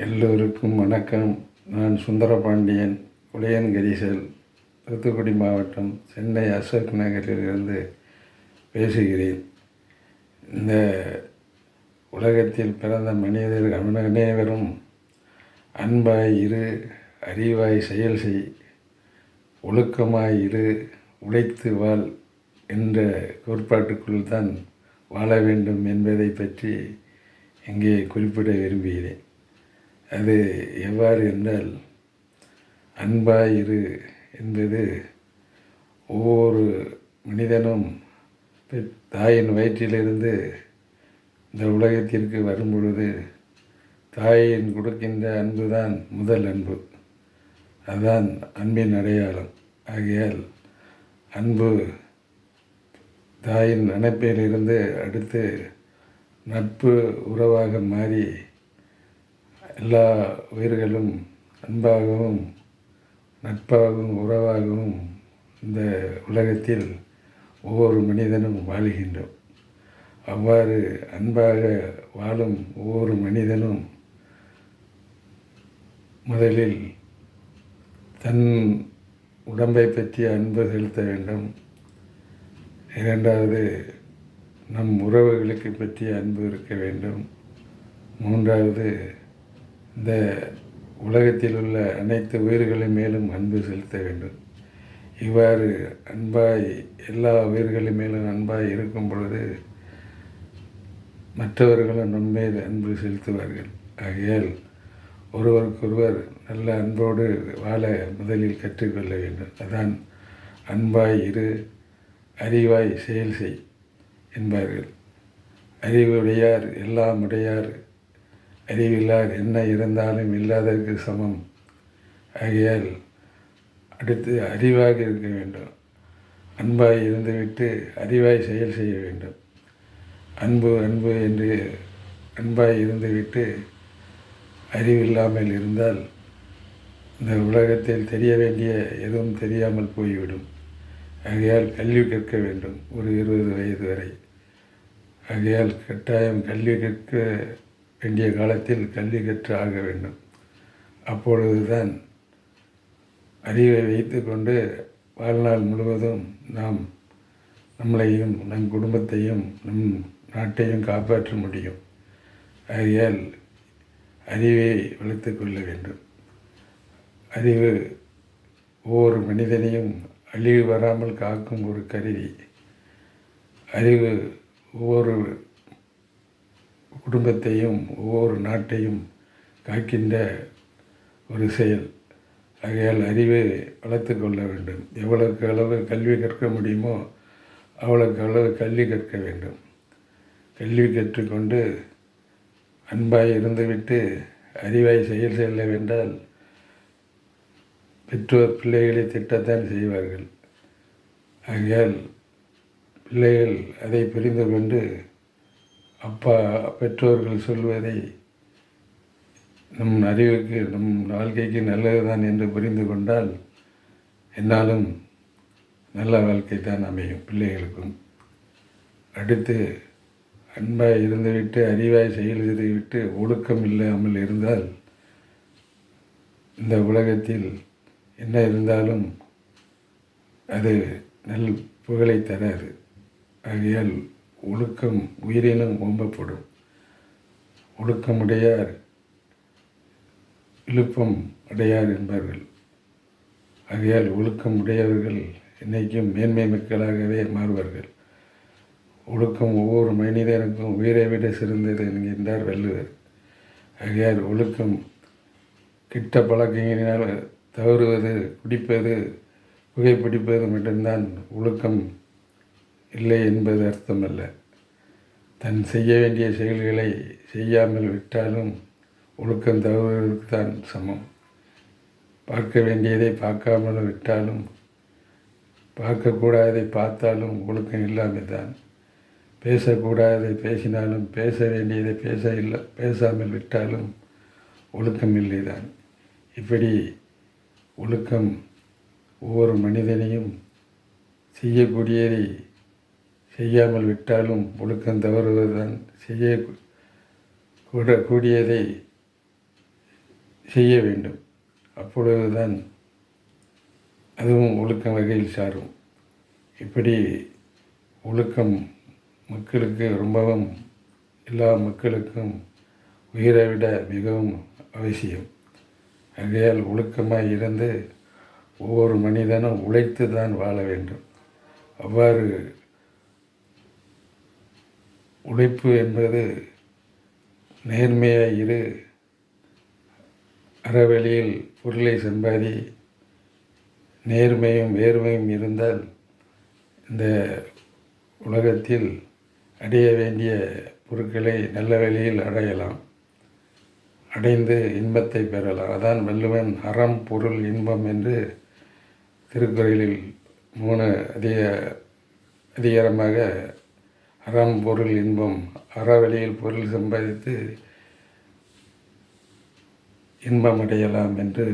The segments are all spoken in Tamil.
எல்லோருக்கும் வணக்கம். நான் சுந்தரபாண்டியன் உடையன்கரிசல் தூத்துக்குடி மாவட்டம் சென்னை அசோக் நகரிலிருந்து பேசுகிறேன். இந்த உலகத்தில் பிறந்த மனிதர் அனைவரும் அன்பாய் இரு அறிவாய் செயல் செய் ஒழுக்கமாய் இரு உழைத்து வாழ் என்ற கோட்பாட்டுக்குள் தான் வாழ வேண்டும் என்பதை பற்றி இங்கே குறிப்பிட விரும்புகிறேன். அது எவ்வாறு என்றால் அன்பாயிரு என்பது ஒவ்வொரு மனிதனும் தாயின் வயிற்றிலிருந்து இந்த உலகத்திற்கு வரும்பொழுது தாயின் கொடுக்கின்ற அன்பு தான் முதல் அன்பு. அதுதான் அன்பின் அடையாளம். ஆகையால் அன்பு தாயின் நினைப்பிலிருந்து அடுத்து நட்பு உறவாக மாறி எல்லா உயிர்களும் அன்பாகவும் நட்பாகவும் உறவாகவும் இந்த உலகத்தில் ஒவ்வொரு மனிதனும் வாழுகின்றோம். அவ்வாறு அன்பாக வாழும் ஒவ்வொரு மனிதனும் முதலில் தன் உடம்பை பற்றிய அன்பு செலுத்த வேண்டும். இரண்டாவது நம் உறவுகளுக்கு பற்றிய அன்பு இருக்க வேண்டும். மூன்றாவது இந்த உலகத்தில் உள்ள அனைத்து உயிர்களின் மேலும் அன்பு செலுத்த வேண்டும். இவ்வாறு அன்பாய் எல்லா உயிர்களின் மேலும் அன்பாய் இருக்கும் பொழுது மற்றவர்களும் நம்மேல் அன்பு செலுத்துவார்கள். ஆகையால் ஒருவருக்கொருவர் நல்ல அன்போடு வாழ முதலில் கற்றுக்கொள்ள வேண்டும். அதான் அன்பாய் இரு அறிவாய் செயல் செய் என்பார்கள். அறிவுடையார் எல்லாம் உடையார் அறிவில்லார் என்ன இருந்தாலும் இல்லாததற்கு சமம். ஆகையால் அடுத்து அறிவாக இருக்க வேண்டும். அன்பாய் இருந்துவிட்டு அறிவாய் செயல் செய்ய வேண்டும். அன்பு அன்பு என்று அன்பாய் இருந்துவிட்டு அறிவில்லாமல் இருந்தால் இந்த உலகத்தில் தெரிய வேண்டிய எதுவும் தெரியாமல் போய்விடும். ஆகையால் கல்வி கற்க வேண்டும். ஒரு இருபது வயது வரை. ஆகையால் கட்டாயம் கல்வி கற்க வேண்டிய காலத்தில் கல்வி கற்று ஆக வேண்டும். அப்பொழுதுதான் அறிவை வைத்துக்கொண்டு வாழ்நாள் முழுவதும் நாம் நம்மளையும் நம் குடும்பத்தையும் நம் நாட்டையும் காப்பாற்ற முடியும். ஆகையால் அறிவை வளர்த்து கொள்ள வேண்டும். அறிவு ஒவ்வொரு மனிதனையும் அழிவு வராமல் காக்கும் ஒரு கருவி. அறிவு ஒவ்வொரு குடும்பத்தையும் ஒவ்வொரு நாட்டையும் காக்கின்ற ஒரு செயல். ஆகையால் அறிவை வளர்த்து கொள்ள வேண்டும். எவ்வளவுக்கு அளவு கல்வி கற்க முடியுமோ அவ்வளவுக்கு அளவு கல்வி கற்க வேண்டும். கல்வி கற்றுக்கொண்டு அன்பாய் இருந்துவிட்டு அறிவாய் செயல் செல்லவென்றால் பெற்றோர் பிள்ளைகளை திட்டத்தான் செய்வார்கள். ஆகையால் பிள்ளைகள் அதை புரிந்து கொண்டு அப்பா பெற்றோர்கள் சொல்வதை நம் அறிவுக்கு நம் வாழ்க்கைக்கு நல்லதுதான் என்று புரிந்து கொண்டால் என்னாலும் நல்ல வாழ்க்கை தான் அமையும். பிள்ளைகளுக்கும் அடுத்து அன்பாய் இருந்துவிட்டு அறிவாய் செயல் செய்துவிட்டு ஒழுக்கம் இல்லாமல் இருந்தால் இந்த உலகத்தில் என்ன இருந்தாலும் அது நல் புகழை தராது. ஆகையால் ஒழுக்கம் உயிரினும் ஓம்பப்படும். ஒழுக்கமுடையார் இழுப்பம் அடையார் என்பார்கள். ஆகையால் ஒழுக்கம் உடையவர்கள் என்னைக்கும் மேன்மை மக்களாகவே மாறுவார்கள். ஒழுக்கம் ஒவ்வொரு மனிதனுக்கும் உயிரை விட சிறந்தது என்கின்றார் வள்ளுவர். ஆகையால் ஒழுக்கம் கிட்ட பழக்கங்களினால் தவறுவது குடிப்பது புகைப்பிடிப்பது மட்டும்தான் ஒழுக்கம். இல்லை என்பது அர்த்தமல்ல. தன் செய்ய வேண்டிய செயல்களை செய்யாமல் விட்டாலும் ஒழுக்கம் தவறுவதற்கு தான் சமம். பார்க்க வேண்டியதை பார்க்காமல் விட்டாலும் பார்க்கக்கூடாததை பார்த்தாலும் ஒழுக்கம் இல்லாமல் தான். பேசக்கூடாததை பேசினாலும் பேச வேண்டியதை பேச இல்லை பேசாமல் விட்டாலும் ஒழுக்கம் இல்லை தான். இப்படி ஒழுக்கம் ஒவ்வொரு மனிதனையும் செய்யக்கூடியதை செய்யாமல் விட்டாலும் ஒழுக்கம் தவறுவதுதான் செய்ய கூட கூடியதை செய்ய வேண்டும். அப்பொழுதுதான் அதுவும் ஒழுக்கம் வகையில் சாரும். இப்படி ஒழுக்கம் மக்களுக்கு ரொம்பவும் எல்லா மக்களுக்கும் உயிரை விட மிகவும் அவசியம். ஆகையால் ஒழுக்கமாக இருந்து ஒவ்வொரு மனிதனும் உழைத்து தான் வாழ வேண்டும். அவ்வாறு உழைப்பு என்பது நேர்மையாக இரு. அறவழியில் பொருளை சம்பாதி நேர்மையும் வேர்மையும் இருந்தால் இந்த உலகத்தில் அடைய வேண்டிய பொருட்களை நல்ல வழியில் அடையலாம். அடைந்து இன்பத்தை பெறலாம். அதான் வள்ளுவன் அறம் பொருள் இன்பம் என்று திருக்குறளில் மூணு அதிக அதிகாரமாக அறம் பொருள் இன்பம். அறவழியில் பொருள் சம்பாதித்து இன்பம் அடையலாம் என்று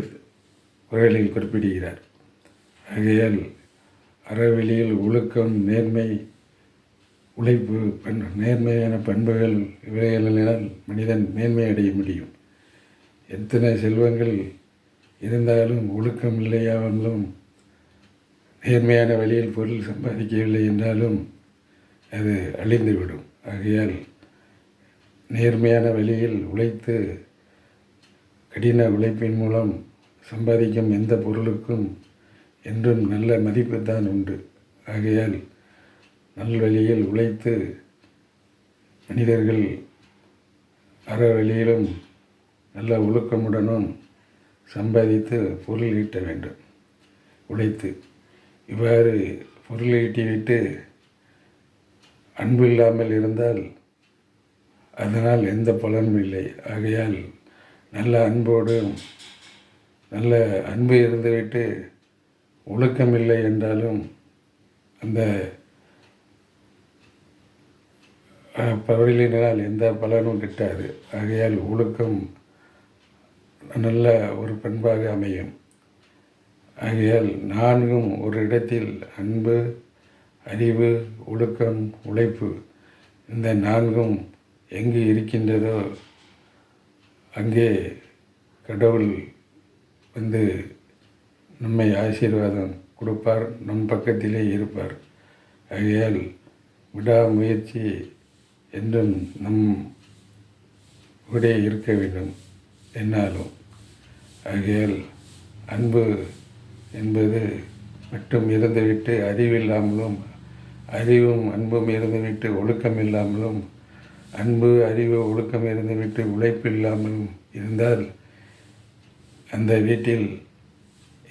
குரலில் குறிப்பிடுகிறார். ஆகையால் அறவெளியில் ஒழுக்கம் நேர்மை உழைப்பு பண் நேர்மையான பண்புகள் இவைகளினால் மனிதன் மேன்மை அடைய முடியும். எத்தனை செல்வங்கள் இருந்தாலும் ஒழுக்கம் இல்லையாமலும் நேர்மையான வழியில் பொருள் சம்பாதிக்கவில்லை என்றாலும் அது அழிந்துவிடும். ஆகையால் நேர்மையான வழியில் உழைத்து கடின உழைப்பின் மூலம் சம்பாதிக்கும் எந்த பொருளுக்கும் என்றும் நல்ல மதிப்பு தான் உண்டு. ஆகையால் நல்வழியில் உழைத்து மனிதர்கள் அற வழியிலும் நல்ல ஒழுக்கமுடனும் சம்பாதித்து பொருள் ஈட்ட வேண்டும். உழைத்து. இவ்வாறு பொருள் ஈட்டிவிட்டு அன்பு இல்லாமல் இருந்தால் அதனால் எந்த பலனும் இல்லை. ஆகையால் நல்ல அன்போடும் நல்ல அன்பு இருந்துவிட்டு ஒழுக்கம் இல்லை என்றாலும் அந்த பவரிலினால் எந்த பலனும் கிட்டாது. ஆகையால் ஒழுக்கம் நல்ல ஒரு பண்பாக அமையும். ஆகையால் நான்கும் ஒரு இடத்தில் அன்பு அறிவு ஒழுக்கம் உழைப்பு இந்த நான்கும் எங்கு இருக்கின்றதோ அங்கே கடவுள் வந்து நம்மை ஆசீர்வாதம் கொடுப்பார் நம் பக்கத்திலே இருப்பார். ஆகையால் விடாமுயற்சி என்றும் நம் உடைய இருக்க வேண்டும் என்னாலும். ஆகையால் அன்பு என்பது மட்டும் இருந்துவிட்டு அறிவில்லாமலும் அறிவும் அன்பும் இருந்துவிட்டு ஒழுக்கம் இல்லாமலும் அன்பு அறிவு ஒழுக்கம் இருந்துவிட்டு உழைப்பு இல்லாமலும் இருந்தால் அந்த வீட்டில்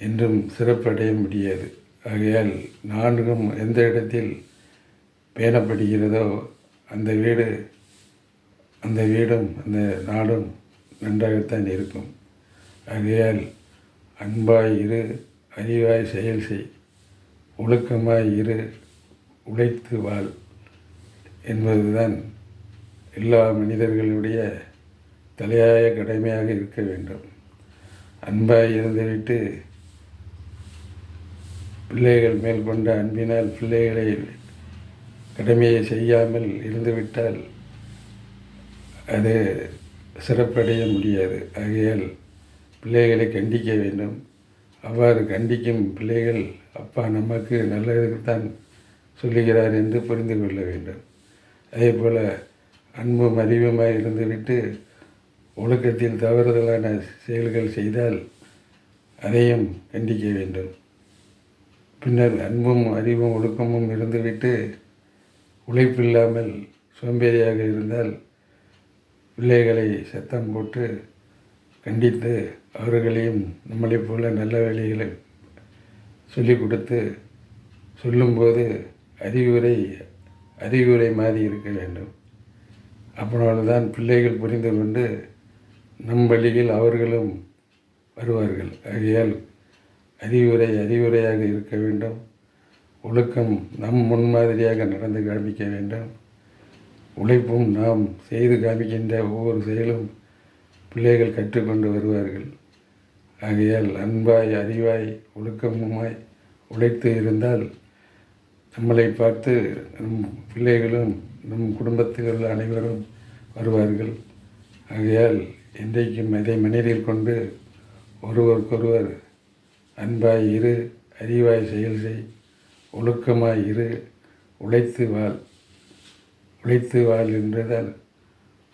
என்றும் சிறப்படைய முடியாது. ஆகையால் நான்கும் எந்த இடத்தில் பேணப்படுகிறதோ அந்த வீடு அந்த வீடும் அந்த நாடும் நன்றாகத்தான் இருக்கும். ஆகையால் அன்பாய் இரு அறிவாய் செயல் செய் ஒழுக்கமாய் இரு உழைத்து வாழ் என்பதுதான் எல்லா மனிதர்களுடைய தலையாய கடமையாக இருக்க வேண்டும். அன்பாய் இருந்துவிட்டு பிள்ளைகள் மேல் கொண்ட அன்பினால் பிள்ளைகளை கடமையை செய்யாமல் இருந்துவிட்டால் அது சிறப்படைய முடியாது. ஆகையால் பிள்ளைகளை கண்டிக்க வேண்டும். அவ்வாறு கண்டிக்கும் பிள்ளைகள் அப்பா நமக்கு நல்லதுக்குத்தான் சொல்லுகிறார் என்று புரிந்து கொள்ள வேண்டும். அதே போல் அன்பும் அறிவுமாய் இருந்துவிட்டு ஒழுக்கத்தில் தவறுதலான செயல்கள் செய்தால் அதையும் கண்டிக்க வேண்டும். பின்னர் அன்பும் அறிவும் ஒழுக்கமும் இருந்துவிட்டு உழைப்பில்லாமல் சோம்பேறியாக இருந்தால் பிள்ளைகளை சத்தம் போட்டு கண்டித்து அவர்களையும் நம்மளைப் போல நல்ல வேலைகளை சொல்லிக் கொடுத்து சொல்லும்போது அறிவுரை அறிவுரை மாறி இருக்க வேண்டும். அப்பொழுதுதான் பிள்ளைகள் புரிந்து கொண்டு நம் வழியில் அவர்களும் வருவார்கள். ஆகையால் அறிவுரை அறிவுரையாக இருக்க வேண்டும். ஒழுக்கம் நம் முன்மாதிரியாக நடந்து காமிக்க வேண்டும். உழைப்பும் நாம் செய்து காமிக்கின்ற ஒவ்வொரு செயலும் பிள்ளைகள் கற்றுக்கொண்டு வருவார்கள். ஆகையால் அன்பாய் அறிவாய் ஒழுக்கமுமாய் உழைத்து இருந்தால் நம்மளை பார்த்து நம் பிள்ளைகளும் நம் குடும்பத்தில் அனைவரும் வருவார்கள். ஆகையால் இன்றைக்கும் அதை மனதில் கொண்டு ஒருவருக்கொருவர் அன்பாய் இரு அறிவாய் செயல் செய் ஒழுக்கமாய் இரு உழைத்து வாழ் உழைத்து வாழ் என்றதால்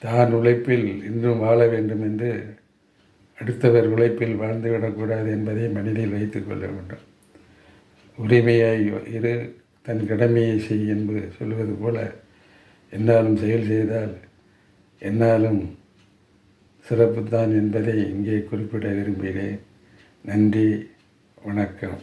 தான் உழைப்பில் இன்றும் வாழ வேண்டும் என்று அடுத்தவர் உழைப்பில் வாழ்ந்துவிடக்கூடாது என்பதை மனதில் வைத்துக் கொள்ள வேண்டும். உரிமையாய் இரு தன் கடமையை செய் என்று சொல்வது போல என்னாலும் செயல் செய்தால் என்னாலும் சிறப்புத்தான் என்பதை இங்கே குறிப்பிட விரும்புகிறேன். நன்றி வணக்கம்.